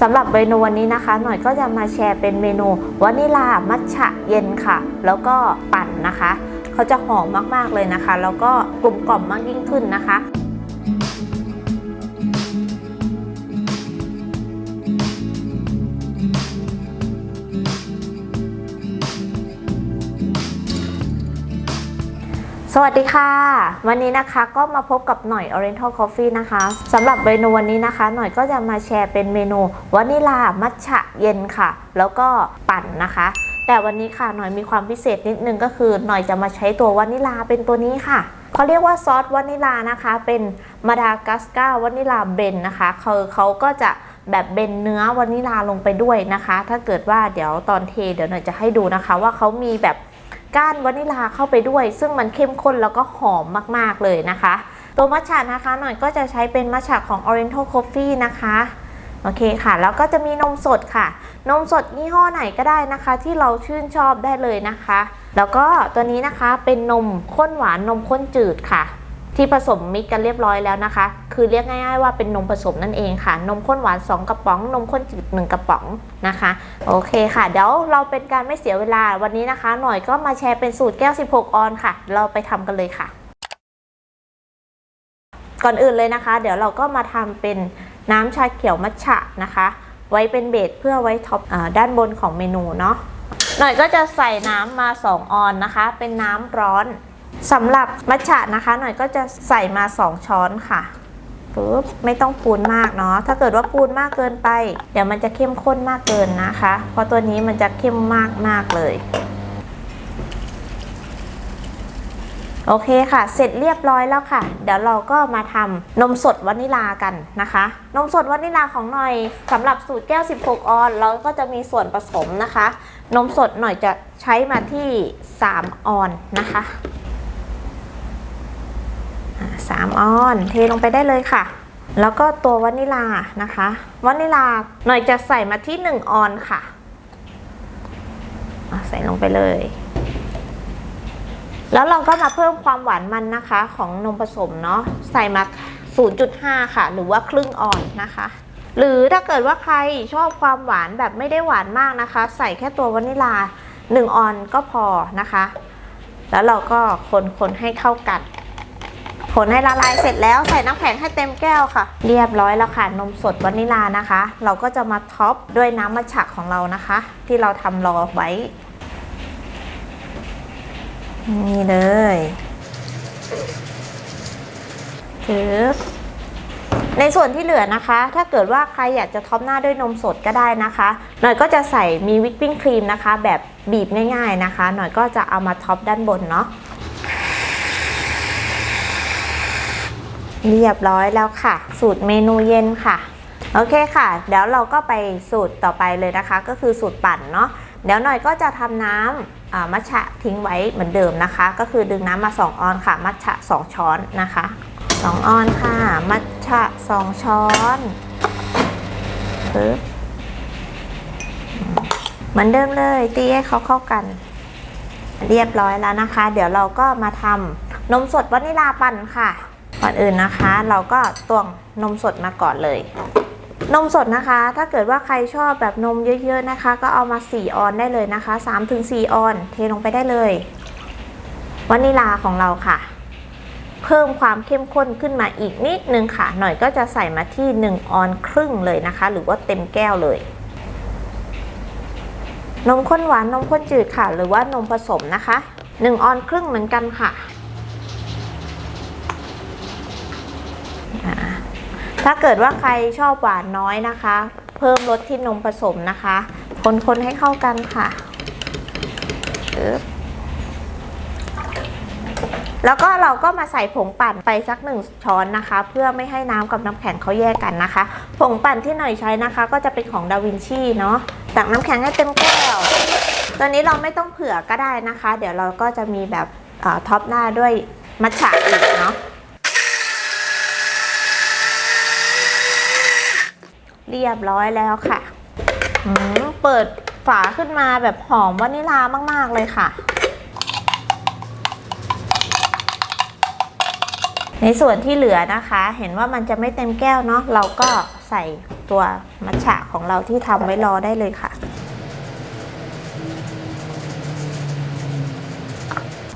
สำหรับเมนูวันนี้นะคะ หน่อยก็จะมาแชร์เป็นเมนูวานิลามัทฉะเย็นค่ะ แล้วก็ปั่นนะคะ เขาจะหอมมากๆเลยนะคะ แล้วก็กลมกล่อมมากยิ่งขึ้นนะคะ วัสดีค่ะ วันนี้นะคะก็มาพบกับหน่อย Oriental Coffee นะคะสำหรับเมนูวันนี้นะคะ หน่อยก็จะมาแชร์เป็นเมนูวานิลามัทฉะเย็นค่ะ แล้วก็ปั่นนะคะ แต่วันนี้ค่ะหน่อยมีความพิเศษนิดนึงก็คือหน่อยจะมาใช้ตัววานิลาเป็นตัวนี้ค่ะเขาเรียกว่าซอสวานิลานะคะ เป็นมาดากัสการ์วานิลาเบนนะคะเขาเขาก็จะแบบเบนเนื้อวานิลาลงไปด้วยนะคะ ถ้าเกิดว่าเดี๋ยวตอนเทเดี๋ยวหน่อยจะให้ดูนะคะ ว่าเขามีแบบ ก้านวานิลาเข้าไปด้วย ซึ่งมันเข้มข้นแล้วก็หอมมากๆเลยนะคะ ตัวมัชฉะนะคะหน่อยก็จะใช้เป็นมัชฉะของ Oriental Coffee นะคะโอเคค่ะ แล้วก็จะมีนมสดค่ะ นมสดยี่ห้อไหนก็ได้นะคะ ที่เราชื่นชอบได้เลยนะคะ แล้วก็ตัวนี้นะคะเป็นนมข้นหวานนมข้นจืดค่ะ ที่ผสมมิกกันเรียบร้อยแล้วนะคะ คือเรียกง่าย ๆ ว่าเป็นนมผสมนั่นเองค่ะ นมข้นหวาน 2 กระป๋อง นมข้นจืด1กระป๋องนะคะ โอเคค่ะ เดี๋ยวเราเป็นการไม่เสียเวลาวันนี้นะคะ หน่อยก็มาแชร์เป็นสูตรแก้ว 16 ออนค่ะ เราไปทำกันเลยค่ะ ก่อนอื่นเลยนะคะ เดี๋ยวเราก็มาทำเป็นน้ำชาเขียวมัทฉะนะคะ ไว้เป็นเบสเพื่อไว้ท็อปอด้านบนของเมนูเนาะ หน่อยก็จะใส่น้ำมา 2 ออนนะคะ เป็นน้ำร้อน สำหรับมัทฉะนะคะ หน่อยก็จะใส่มา 2 ช้อนค่ะปุ๊บไม่ต้องปูนมากเนาะถ้าเกิดว่าปูนมากเกินไป เดี๋ยวมันจะเข้มข้นมากเกินนะคะ เพราะตัวนี้มันจะเข้มมากมากเลย โอเคค่ะ เสร็จเรียบร้อยแล้วค่ะ เดี๋ยวเราก็มาทำนมสดวานิลากันนะคะ นมสดวานิลาของหน่อยสำหรับสูตรแก้ว 16 ออน เราก็จะมีส่วนผสมนะคะ นมสดหน่อยจะใช้มาที่ 3 ออนนะคะ อ่าสามออน เทลงไปได้เลยค่ะ แล้วก็ตัววานิลานะคะ วานิลาหน่อยจะใส่มาที่ 1 ออนค่ะอะใส่ลงไปเลย แล้วเราก็มาเพิ่มความหวานมันนะคะของนมผสมเนาะ ใส่มา 0.5 ค่ะ หรือว่าครึ่งออนนะคะ หรือถ้าเกิดว่าใครชอบความหวานแบบไม่ได้หวานมากนะคะ ใส่แค่ตัววานิลา 1 ออนก็พอนะคะ แล้วเราก็คนๆให้เข้ากัน คนให้ละลายเสร็จแล้วใส่น้ำแข็งให้เต็มแก้วค่ะ เรียบร้อยแล้วค่ะนมสดวานิลานะคะ เราก็จะมาท็อปด้วยน้ำมัทฉะของเรานะคะ ที่เราทำรอไว้ นี่เลยถือในส่วนที่เหลือนะคะ ถ้าเกิดว่าใครอยากจะท็อปหน้าด้วยนมสดก็ได้นะคะ หน่อยก็จะใส่มีวิปปิ้งครีมนะคะ แบบบีบง่ายๆนะคะ หน่อยก็จะเอามาท็อปด้านบนเนาะ เรียบร้อยแล้วค่ะ สูตรเมนูเย็นค่ะ โอเคค่ะ เดี๋ยวเราก็ไปสูตรต่อไปเลยนะคะ ก็คือสูตรปั่นเนาะเดี๋ยวหน่อยก็จะทำน้ำอ่ามัทฉะทิ้งไว้เหมือนเดิมนะคะ ก็คือดึงน้ำมา 2 ออนค่ะ มัทฉะ2 ช้อนนะคะ 2 ออนค่ะ มัทฉะ2 ช้อนปึ๊บเหมือนเดิมเลยตีให้เขาเข้ากัน เรียบร้อยแล้วนะคะ เดี๋ยวเราก็มาทำนมสดวานิลาปั่นค่ะ ก่อนอื่นนะคะ เราก็ตวงนมสดมาก่อนเลย นมสดนะคะ ถ้าเกิดว่าใครชอบแบบนมเยอะๆนะคะ ก็เอามา 4 ออนได้เลยนะคะ 3-4 ออน เทลงไปได้เลยวานิลาของเราค่ะ เพิ่มความเข้มข้นขึ้นมาอีกนิดนึงค่ะ หน่อยก็จะใส่มาที่ 1 ออนครึ่งเลยนะคะ หรือว่าเต็มแก้วเลยนมข้นหวานนมข้นจืดค่ะ หรือว่านมผสมนะคะ 1 ออนครึ่งเหมือนกันค่ะ อ่า ถ้าเกิดว่าใครชอบหวานน้อยนะคะ เพิ่มรสที่นมผสมนะคะ คนๆให้เข้ากันค่ะแล้วก็เราก็มาใส่ผงปั่นไปสักหนึ่งช้อนนะคะ เพื่อไม่ให้น้ำกับน้ำแข็งเขาแยกกันนะคะ ผงปั่นที่หน่อยใช้นะคะ ก็จะเป็นของดาวินชีเนาะตักน้ำแข็งให้เต็มแก้วตัวนี้เราไม่ต้องเผื่อก็ได้นะคะ เดี๋ยวเราก็จะมีแบบท็อปหน้าด้วยมัทฉะอีกเนาะ เรียบร้อยแล้วค่ะเปิดฝาขึ้นมาแบบหอมวานิลามาก ๆ เลยค่ะ ในส่วนที่เหลือนะคะ เห็นว่ามันจะไม่เต็มแก้วเนาะเราก็ใส่ตัวมัทฉะของเราที่ทำไว้รอได้เลยค่ะ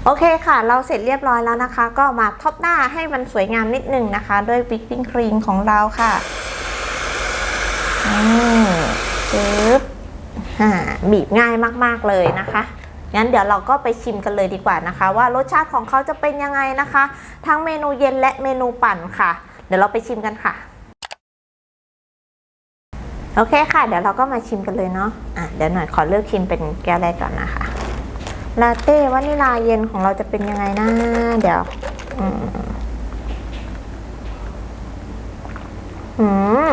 โอเคค่ะ เราเสร็จเรียบร้อยแล้วนะคะ ก็มาท็อปหน้าให้มันสวยงามนิดนึงนะคะ ด้วยวิปปิ้งครีมของเราค่ะ ปึ๊บอ่าบีบง่ายมากๆเลยนะคะงั้นเดี๋ยวเราก็ไปชิมกันเลยดีกว่านะคะ ว่ารสชาติของเขาจะเป็นยังไงนะคะ ทั้งเมนูเย็นและเมนูปั่นค่ะ เดี๋ยวเราไปชิมกันค่ะ โอเคค่ะ เดี๋ยวเราก็มาชิมกันเลยเนาะอะเดี๋ยวหน่อยขอเลือกชิมเป็นแก้วแรกก่อนนะคะลาเต้วานิลาเย็นของเราจะเป็นยังไงนะเดี๋ยวอืม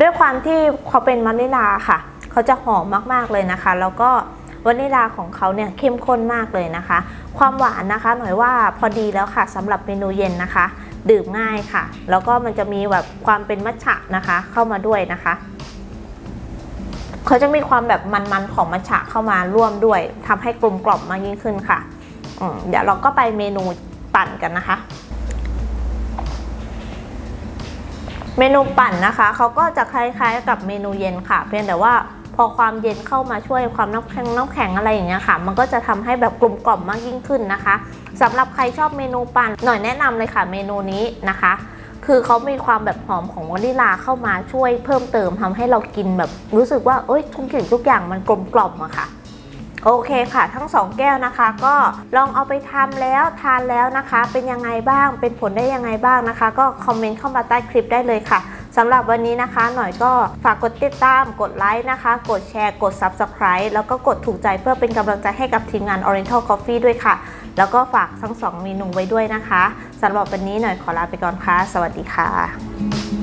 ด้วยความที่เขาเป็นวานิลาค่ะ เขาจะหอมมากๆเลยนะคะ แล้วก็วานิลาของเขาเนี่ยเข้มข้นมากเลยนะคะ ความหวานนะคะ หน่อยว่าพอดีแล้วค่ะสำหรับเมนูเย็นนะคะ ดื่มง่ายค่ะ แล้วก็มันจะมีแบบความเป็นมัทฉะนะคะ เข้ามาด้วยนะคะเขาจะมีความแบบมันๆของมัทฉะเข้ามาร่วมด้วยทำให้กลมกล่อมมากยิ่งขึ้นค่ะเดี๋ยวเราก็ไปเมนูปั่นกันนะคะ เมนูปั่นนะคะเขาก็จะคล้ายๆ กับเมนูเย็นค่ะ เพียงแต่ว่าพอความเย็นเข้ามาช่วยความน้ำแข็งน้ำแข็งอะไรอย่างเงี้ยค่ะ มันก็จะทำให้แบบกลมกล่อมมากยิ่งขึ้นนะคะสำหรับใครชอบเมนูปั่นหน่อยแนะนำเลยค่ะเมนูนี้นะคะ คือเขามีความแบบหอมของวานิลาเข้ามาช่วยเพิ่มเติมทำให้เรากินแบบรู้สึกว่าเอ้ยทุกสิ่งทุกอย่างมันกลมกล่อมอะค่ะ โอเคค่ะ ทั้งสองแก้วนะคะ ก็ลองเอาไปทำแล้วทานแล้วนะคะ เป็นยังไงบ้างเป็นผลได้ยังไงบ้างนะคะ ก็คอมเมนต์เข้ามาใต้คลิปได้เลยค่ะสำหรับวันนี้นะคะ หน่อยก็ฝากกดติดตาม กดไลค์นะคะ กดแชร์กด Subscribe แล้วก็กดถูกใจเพื่อเป็นกำลังใจให้กับทีมงาน Oriental Coffee ด้วยค่ะ แล้วก็ฝากทั้งสองเมนูไว้ด้วยนะคะสำหรับวันนี้หน่อยขอลาไปก่อนค่ะ สวัสดีค่ะ